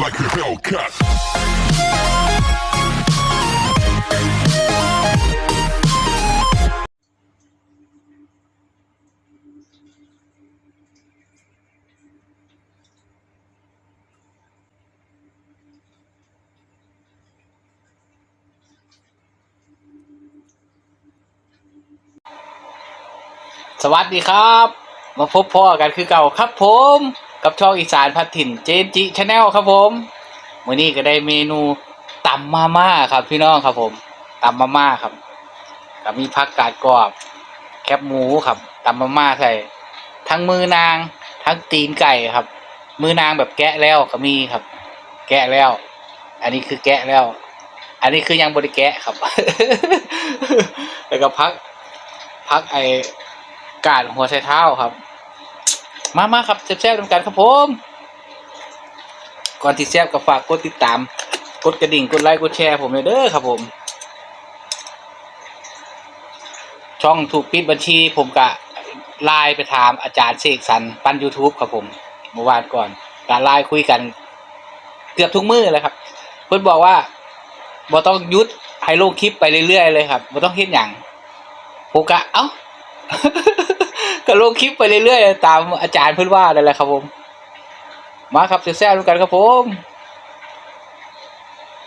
like a Hellcat. สวัสดีครับ มาพบพ่อกันคือเก่าครับผม กับช่องอีสานพัดถิ่นเจนจิชาแนลครับผมวันนี้ก็ได้เมนูตำมาม่าครับพี่น้องครับผมตำมาม่าครับก็มีผักกาดกรอบ แคบหมูครับตำมาม่าใส่ทั้งมือนาง ทั้งตีนไก่ครับ มือนางแบบแกะแล้วก็มีครับ แกะแล้ว อันนี้คือแกะแล้ว อันนี้คือยังบริแกะครับ แล้วก็พักพักไอกาดหัวไชเท้าครับ มามาครับแซ่บๆทำกันครับผม ก่อนที่แซ่บก็ฝากกดติดตาม กดกระดิ่ง กดไลค์ กดแชร์ผมเลยเด้อครับผม ช่องถูกปิดบัญชีผมกะไลน์ไปถามอาจารย์เสกสรรปั้น YouTube ครับผมเมื่อวานก่อนการไลน์คุยกัน เกือบทุกมือเลยครับ เพิ่อนบอกว่าบ่ต้องยุดให้ลงคลิปไปเรื่อยๆเลยครับบ่ต้องเฮ็ดหยังผมกะเอ้า ก็ลงคลิปไปเรื่อยๆ ตามอาจารย์เพื่อนว่านั่นแหละครับผม มาครับแซ่บๆด้วยกันครับผม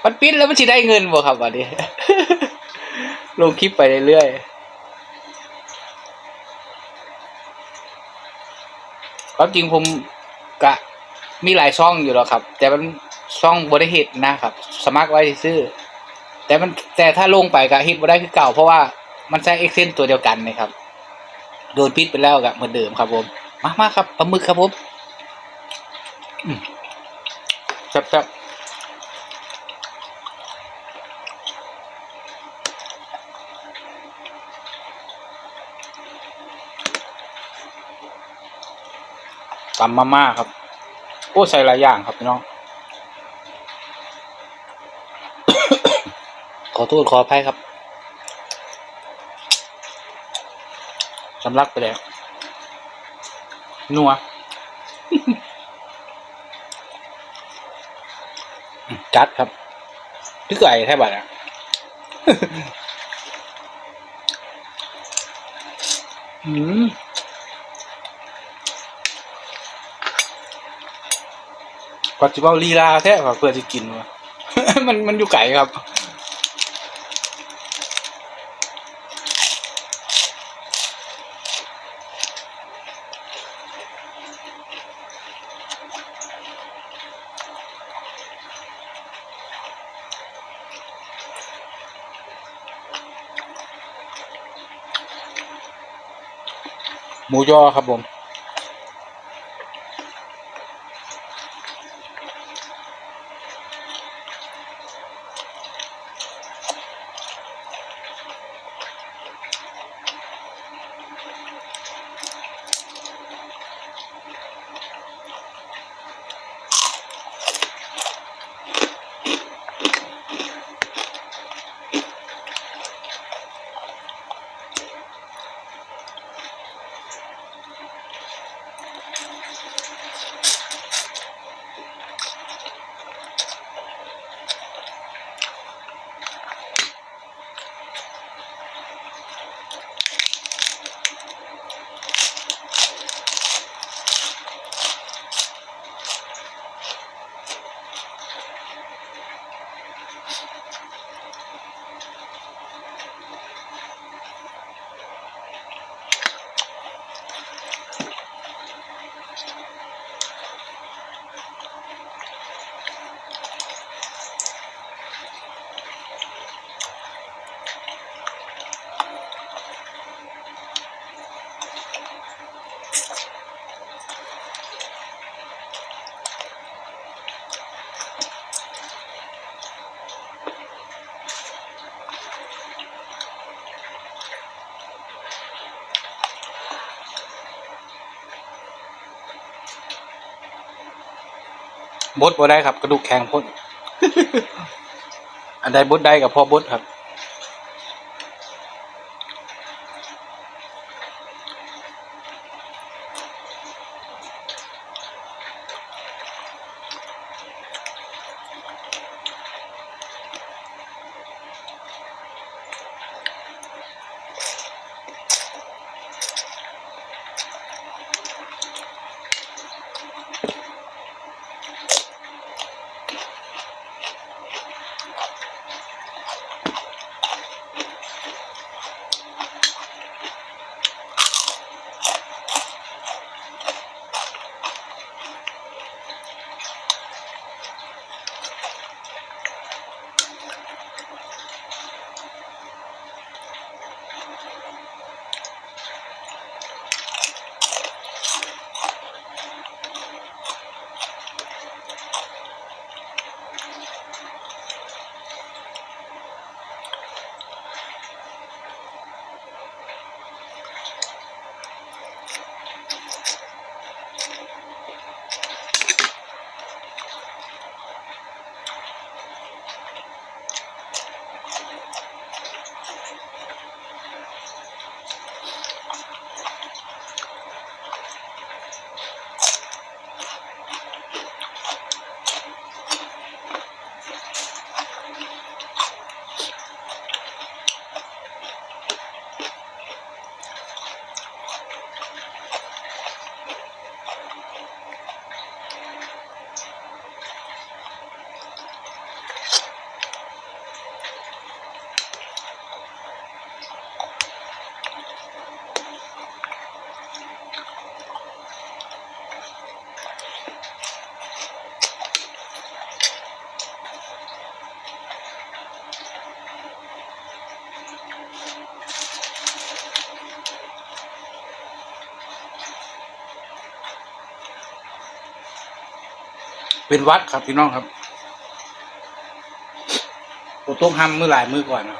มันปิ้นแล้วมันจะได้เงินบ่ครับวันนี้ ลงคลิปไปเรื่อยๆความจริงผมกะมีหลายช่องอยู่แล้วครับ แต่มันช่องบริเหตุนะครับ สมัครไว้ซื้อ แต่มันแต่ถ้าลงไปกะฮิตบ่ได้คือเก่าเพราะว่ามันใช้ Excel ตัวเดียวกันนะครับ โดนพิษไปแล้วกับเหมือนเดิมครับผมมามาครับปลาหมึกครับผมแซ่บๆตำมาม่าครับ โอ้ใส่หลายอย่างครับพี่น้อง ขอโทษขออภัยครับ สำลักไปแล้วนัวจัดครับพี่ไก่แทบบัดอะอืมปัจจุบันลีลาแท้กว่าเพื่อจะกินวะมันมันอยู่ไก่ครับ หมูยอครับผม บดบ่ได้ครับ กระดูกแข็งพ้นอันใดบดได้กับพ่อบดครับ เป็นวัดครับพี่น้องครับโอต้มห้ำมือหลายมือก่อนนะ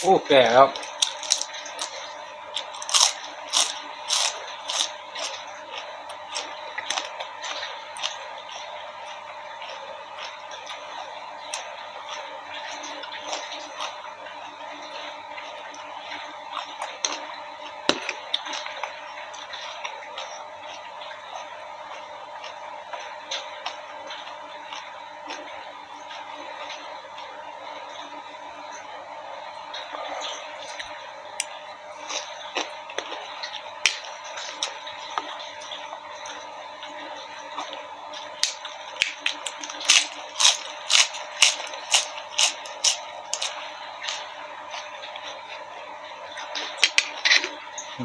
โอ้แก่แล้ว แ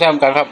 ซ่บๆเหมือนกันครับ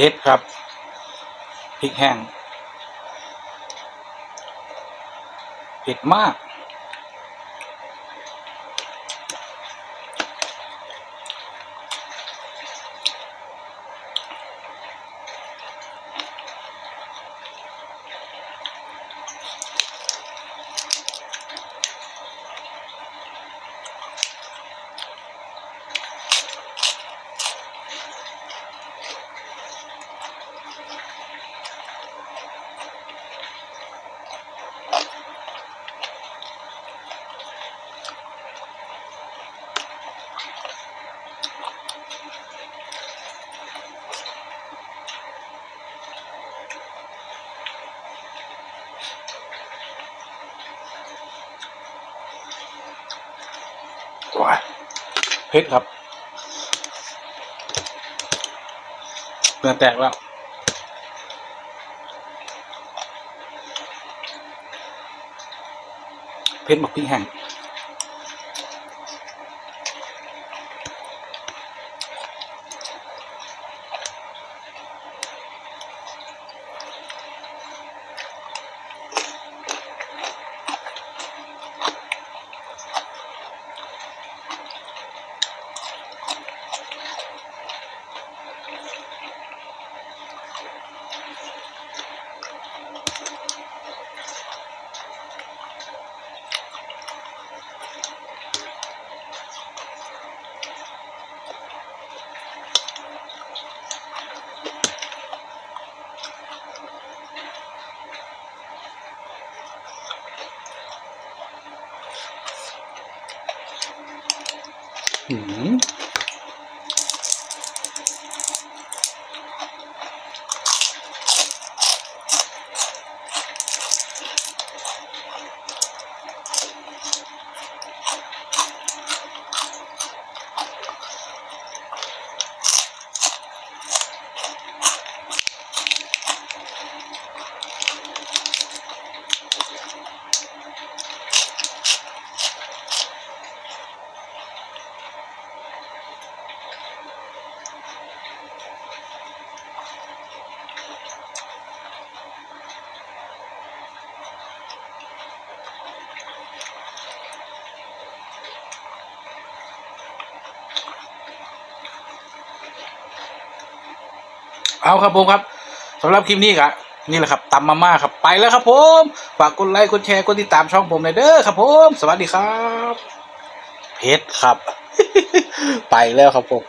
เผ็ดครับพริกแห้งเผ็ดมาก ว้ายเผ็ดครับเนื้อแตกแล้วเผ็ดบักพริกแห้ง เอาครับผมครับสำหรับคลิปนี้ครับนี่แหละครับตำมาม่าครับไปแล้วครับผมฝากกดไลค์กดแชร์กดติดตามช่องผมหน่อยเด้อครับผมสวัสดีครับเพชรครับ ไปแล้วครับผม